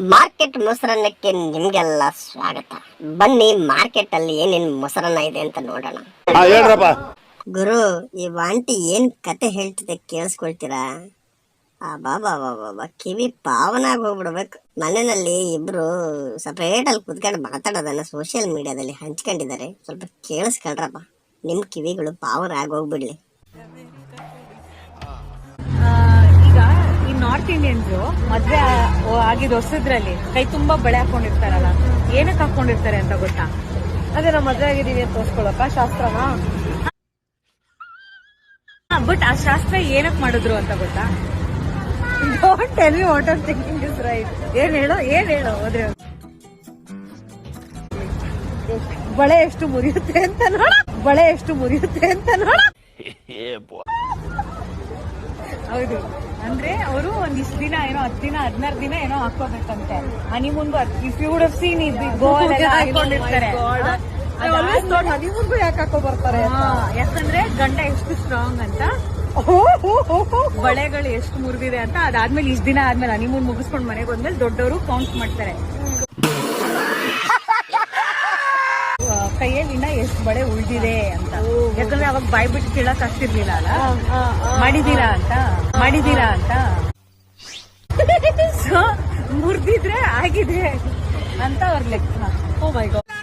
Market ಮೊಸರನ್ನಕ್ಕೆ ನಿಮ್ಗೆಲ್ಲ ಸ್ವಾಗತ. ಬನ್ನಿ ಮಾರ್ಕೆಟ್ ಅಲ್ಲಿ ಏನೇನ್ ಮೊಸರನ್ನ ಇದೆ ಅಂತ ನೋಡೋಣ. ಗುರು ಈ ವಾಂಟಿ ಏನ್ ಕತೆ ಹೇಳ್ತಿದೆ ಕೇಳಿಸ್ಕೊಳ್ತೀರಾ? ಆ ಬಾಬಾ ಬಾಬಾ ಕಿವಿ ಪಾವನಾಗಿ ಹೋಗ್ಬಿಡ್ಬೇಕು. ಮನೆಯಲ್ಲಿ ಇಬ್ರು ಸಪರೇಟ್ ಅಲ್ಲಿ ಕುತ್ಕೊಂಡು ಮಾತಾಡೋದನ್ನ ಸೋಷಿಯಲ್ ಮೀಡಿಯಾದಲ್ಲಿ ಹಂಚ್ಕೊಂಡಿದ್ದಾರೆ. ಸ್ವಲ್ಪ ಕೇಳಿಸ್ಕೊಳ್ರಪ್ಪ. ನಿಮ್ ಕಿವಿಗಳು ಪಾವನ ಆಗೋಗ್ಬಿಡ್ಲಿ ನಾರ್ತ್ ಇಂಡಿಯನ್ಸ್ ಮದ್ವೆ ಆಗಿದ್ ಹೊಸದ್ರಲ್ಲಿ ಕೈ ತುಂಬಾ ಬಳೆ ಹಾಕೊಂಡಿರ್ತಾರಲ್ಲ ಏನಕ್ಕೆ ಹಾಕೊಂಡಿರ್ತಾರೆ ಅಂತ ಗೊತ್ತಾ? ಅದೇ ನಾವು ಮದ್ವೆ ಆಗಿದೀವಿ ಅಂತ ತೋರ್ಸ್ಕೊಳಕ ಶಾಸ್ತ್ರನಾ? ಬಟ್ ಆ ಶಾಸ್ತ್ರ ಏನಕ್ ಮಾಡಿದ್ರು ಅಂತ ಗೊತ್ತಾ? Don't tell me what are thinking is right ಏನ್ ಹೇಳೋ ಏನ್ ಹೇಳೋ ಹೋದ್ರೆ ಬಳೆ ಎಷ್ಟು ಮುರಿಯುತ್ತೆ ಅಂತ ನೋಡ ಬಳೆ ಎಷ್ಟು ಮುರಿಯುತ್ತೆ ಅಂತ ನೋಡ. ಹೌದು. ಅಂದ್ರೆ ಅವರು ಒಂದಿಷ್ಟು ದಿನ ಏನೋ ಹತ್ತು ದಿನ ಹದಿನಾರು ದಿನ ಏನೋ ಹಾಕೋಬೇಕಂತೆ ಹನಿಮೂನ್ಗೂ if you would seen goal ಹಾಕೊಂಡಿರ್ತಾರೆ. ಹನಿಮೂನ್ಗೂ ಯಾಕೆ ಹಾಕೋ ಬರ್ತಾರೆ ಹಾ, ಯಾಕಂದ್ರೆ ಗಂಡ ಎಷ್ಟು ಸ್ಟ್ರಾಂಗ್ ಅಂತ. ಬಳೆಗಳು ಎಷ್ಟು ಮುರಿದಿದೆ ಅಂತ ಅದಾದ್ಮೇಲೆ ಇಷ್ಟ ದಿನ ಆದ್ಮೇಲೆ ಹನಿಮೂನ್ ಮುಗಿಸ್ಕೊಂಡು ಮನೆಗೆ ಬಂದ್ಮೇಲೆ ದೊಡ್ಡವರು ಕೌಂಟ್ ಮಾಡ್ತಾರೆ ಆ, ಕೈಯಲ್ಲಿ ಇನ್ನ ಎಷ್ಟು ಬಳೆ ಉಳಿದಿದೆ ಅಂತ. ಯಾಕಂದ್ರೆ ಅವಾಗ ಬಾಯ್ ಬಿಟ್ಟು ಕೇಳಕ್ ಆಗ್ತಿರ್ಲಿಲ್ಲ ಅಲ್ಲ? ಮಾಡಿದೀರಾ ಅಂತ? ಮಾಡಿದೀರಾ ಅಂತ? ಸೊ ಮುರಿದಿದ್ರೆ ಆಗಿದೆ ಅಂತ ಅವ್ರ ಲೆಕ್ಕ. ಓ ಮೈ ಗಾಡ್